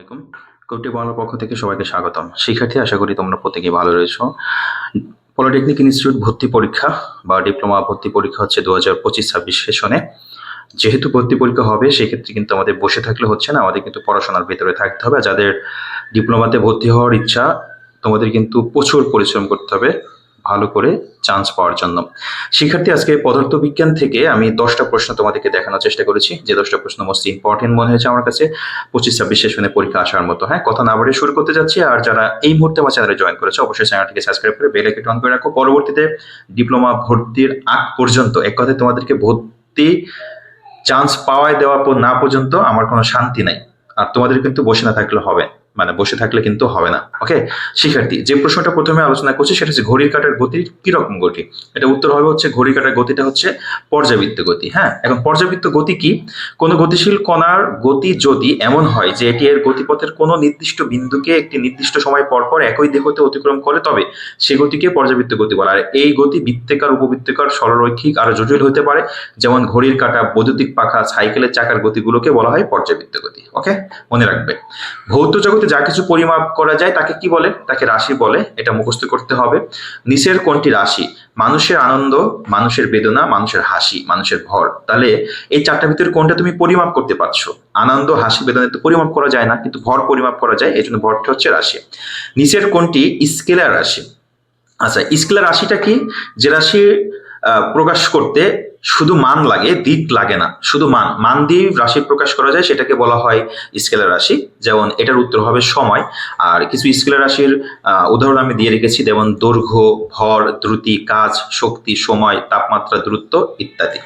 আলাইকুম। কোটি বাংলার পক্ষ থেকে সবাইকে স্বাগতম। শিক্ষার্থী, আশা করি তোমরা প্রত্যেকেই ভালো রয়েছো। পলিটেকনিক ইনস্টিটিউট ভর্তি পরীক্ষা বা ডিপ্লোমা ভর্তি পরীক্ষা হচ্ছে দু হাজার পঁচিশ ছাব্বিশ সেশনে। যেহেতু ভর্তি পরীক্ষা হবে, সেক্ষেত্রে কিন্তু আমাদের বসে থাকলে হচ্ছে না, আমাদের কিন্তু পড়াশোনার ভেতরে থাকতে হবে। যাদের ডিপ্লোমাতে ভর্তি হওয়ার ইচ্ছা, তোমাদের কিন্তু প্রচুর পরিশ্রম করতে হবে। ভালো করে চান্স পাওয়ার জন্য। শিক্ষার্থী, আজকে পদার্থবিজ্ঞান থেকে আমি দশটা প্রশ্ন তোমাদেরকে দেখানোর চেষ্টা করেছি। যে দশটা প্রশ্ন মোস্ট ইম্পর্টেন্ট মনে হয়েছে আমার কাছে, পঁচিশ, ছাব্বিশ শেষ সেশনে পরীক্ষা আসার মতো। হ্যাঁ কথা না বাড়িয়ে শুরু করতে যাচ্ছি। আর যারা এই মুহূর্তে আমার চ্যানেলে জয়েন করেছে, অবশ্যই চ্যানেলটিকে সাবস্ক্রাইব করে বেল আইকন অন করে রাখো। পরবর্তীতে ডিপ্লোমা ভর্তির আগ পর্যন্ত, এক কথায় তোমাদেরকে ভর্তি চান্স পাওয়ায় দেওয়া না পর্যন্ত আমার কোনো শান্তি নাই। আর তোমাদের কিন্তু বসে না থাকলে হবে। মানে বসে থাকলে কিন্তু হবে না ওকে শিক্ষার্থী, যে প্রশ্নটা প্রথমে আলোচনা করছি সেটা হচ্ছে ঘড়ির কাঁটার গতি কীরকম গতি? এটা উত্তর হবে হচ্ছে ঘড়ির কাঁটার গতিটা হচ্ছে পর্যাবৃত্ত গতি হ্যাঁ? এখন পর্যাবৃত্ত গতি কি? কোনো গতিশীল কণার গতি যদি এমন হয় যে এটি এর গতিপথের কোনো নির্দিষ্ট বিন্দুকে একটি নির্দিষ্ট সময় পর পর একই দেহতে অতিক্রম করে, তবে সে গতিকে পর্যাবৃত্ত গতি বলা আর এই গতি বৃত্তাকার, উপবৃত্তাকার, সরলরৈখিক আরও জটিল হতে পারে, যেমন ঘড়ির কাটা, বৈদ্যুতিক পাখা, সাইকেলের চাকার গতিগুলোকে বলা হয় পর্যাবৃত্ত গতি ওকে মনে রাখবে। ভৌত জগতে যা কিছু পরিমাপ করা যায় তাকে কি বলে? তাকে রাশি বলে। এটা মুখস্থ করতে হবে। নিচের কোনটি রাশি? মানুষের আনন্দ, মানুষের বেদনা, মানুষের হাসি, মানুষের ভর। তাহলে এই চারটার ভিতরে কোনটা তুমি পরিমাপ করতে পারছ? আনন্দ, হাসি, বেদনা তো পরিমাপ করা যায় না, কিন্তু ভর পরিমাপ করা যায়। এই জন্য ভরটা হচ্ছে রাশি। নিচের কোনটি? স্কেলার রাশি। আচ্ছা স্কেলার রাশিটা কি? যে রাশি প্রকাশ করতে শুধু মান লাগে, দিক লাগে না। শুধু মান। মান দিয়ে রাশি প্রকাশ করা যায়, সেটাকে বলা হয় স্কেলের রাশি। যেমন এটার উত্তর হবে সময়। আর কিছু স্কেলের রাশির উদাহরণ আমি দিয়ে রেখেছি, যেমন দৈর্ঘ্য, ভর, দ্রুতি, কাজ, শক্তি, সময়, তাপমাত্রা, দূরত্ব, ইত্যাদি।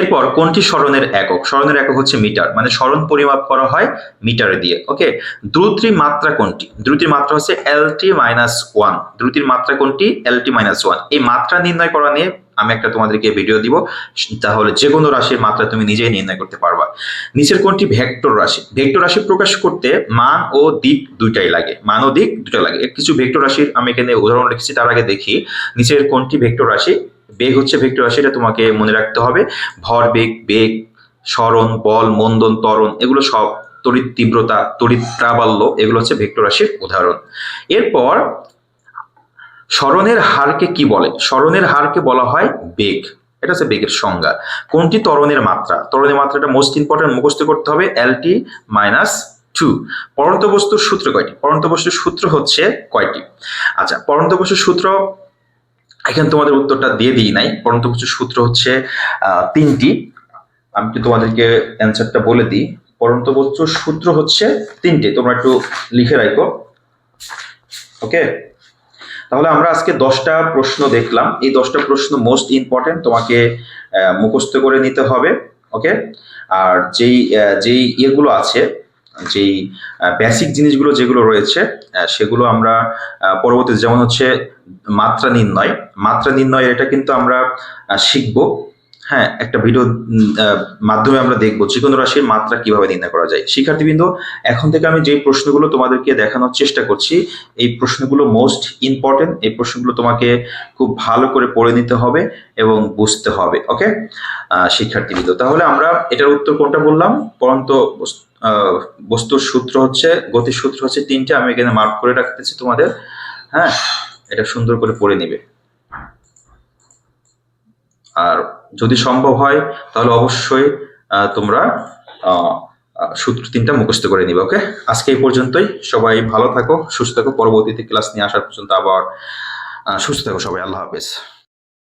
এরপর কোনটি স্মরণের একক? স্মরণের একক হচ্ছে মিটার মানে স্মরণ পরিমাপ করা হয় মিটারে দিয়ে, ওকে? দ্রুতির মাত্রা কোনটি? দ্রুতির মাত্রা হচ্ছে এল টি মাইনাস ওয়ান দ্রুতির মাত্রা কোনটি? এল টি মাইনাস ওয়ান এই মাত্রা নির্ণয় করা নিয়ে আমি একটা তোমাদেরকে ভিডিও দিব, তাহলে যে কোনো রাশির মাত্রা তুমি নিজেই নির্ণয় করতে পারবা। নিচের কোনটি? ভেক্টর রাশি। ভেক্টর রাশি প্রকাশ করতে মান ও দিক দুইটাই লাগে। মান ও দিক দুটা লাগে। কিছু ভেক্টর রাশির, আমি এখানে উদাহরণ রেখেছি, তার আগে দেখি। নিচের কোনটি ভেক্টর রাশি? বেগ হচ্ছে ভেক্টর রাশি, এটা তোমাকে মনে রাখতে হবে। ভর, বেগ বেগ, স্মরণ, বল, মন্দন, ত্বরণ, এগুলো সব তড়িৎ তীব্রতা, তড়িৎ প্রাবল্য, এগুলো হচ্ছে ভেক্টর রাশির উদাহরণ। এরপর, স্মরণের হারকে কি বলে? স্মরণের হারকে বলা হয় বেগ। এটা হচ্ছে বেগের সংজ্ঞা। কোনটি? ত্বরণের মাত্রা। ত্বরণের মাত্রাটা মোস্ট ইম্পর্টেন্ট মুখস্থ করতে হবে এল টি মাইনাস টু পরন্ত বস্তুর সূত্র কয়টি? পরন্ত বস্তুর সূত্র হচ্ছে কয়টি? আচ্ছা পরন্ত বস্তুর সূত্র এখানে তোমাদের উত্তরটা দিয়ে দিই নাই, পরন্ত বস্তুর সূত্র হচ্ছে তিনটি। আমি তোমাদেরকে অ্যান্সারটা বলে দিই। পরন্ত সূত্র হচ্ছে তিনটে, তোমরা একটু লিখে রাখো। ওকে তাহলে আমরা আজকে দশটা প্রশ্ন দেখলাম। এই দশটা প্রশ্ন মোস্ট ইম্পর্টেন্ট তোমাকে মুখস্থ করে নিতে হবে। ওকে আর যেই যেই ইয়েগুলো আছে যেই বেসিক জিনিসগুলো যেগুলো রয়েছে সেগুলো আমরা পরবর্তীতে যেমন হচ্ছে মাত্রা নির্ণয় মাত্রা নির্ণয় এটা কিন্তু আমরা শিখব। হ্যাঁ একটা ভিডিও মাধ্যমে আমরা দেখব যে কোনো রাশির মাত্রা কীভাবে নির্ণয় করা যায়। শিক্ষার্থীবৃন্দ, এখন থেকে আমি যে প্রশ্নগুলো তোমাদেরকে দেখানোর চেষ্টা করছি, এই প্রশ্নগুলো মোস্ট ইম্পর্টেন্ট এই প্রশ্নগুলো তোমাকে খুব ভালো করে পড়ে নিতে হবে এবং বুঝতে হবে ওকে শিক্ষার্থীবৃন্দ, তাহলে আমরা এটার উত্তর কোনটা বললাম? পরন্ত বস্তুর সূত্র হচ্ছে, গতির সূত্র হচ্ছে তিনটে, আমি এখানে মার্ক করে রাখতেছি তোমাদের হ্যাঁ? এটা সুন্দর করে পড়ে নিবে। আর যদি সম্ভব হয়, তাহলে অবশ্যই তোমরা সূত্র তিনটা মুখস্থ করে নিবে ওকে আজকে এই পর্যন্তই। সবাই ভালো থাকো, সুস্থ থাকো। পরবর্তীতে ক্লাস নিয়ে আসার পর্যন্ত আবার সুস্থ থাকো সবাই। আল্লাহ হাফেজ।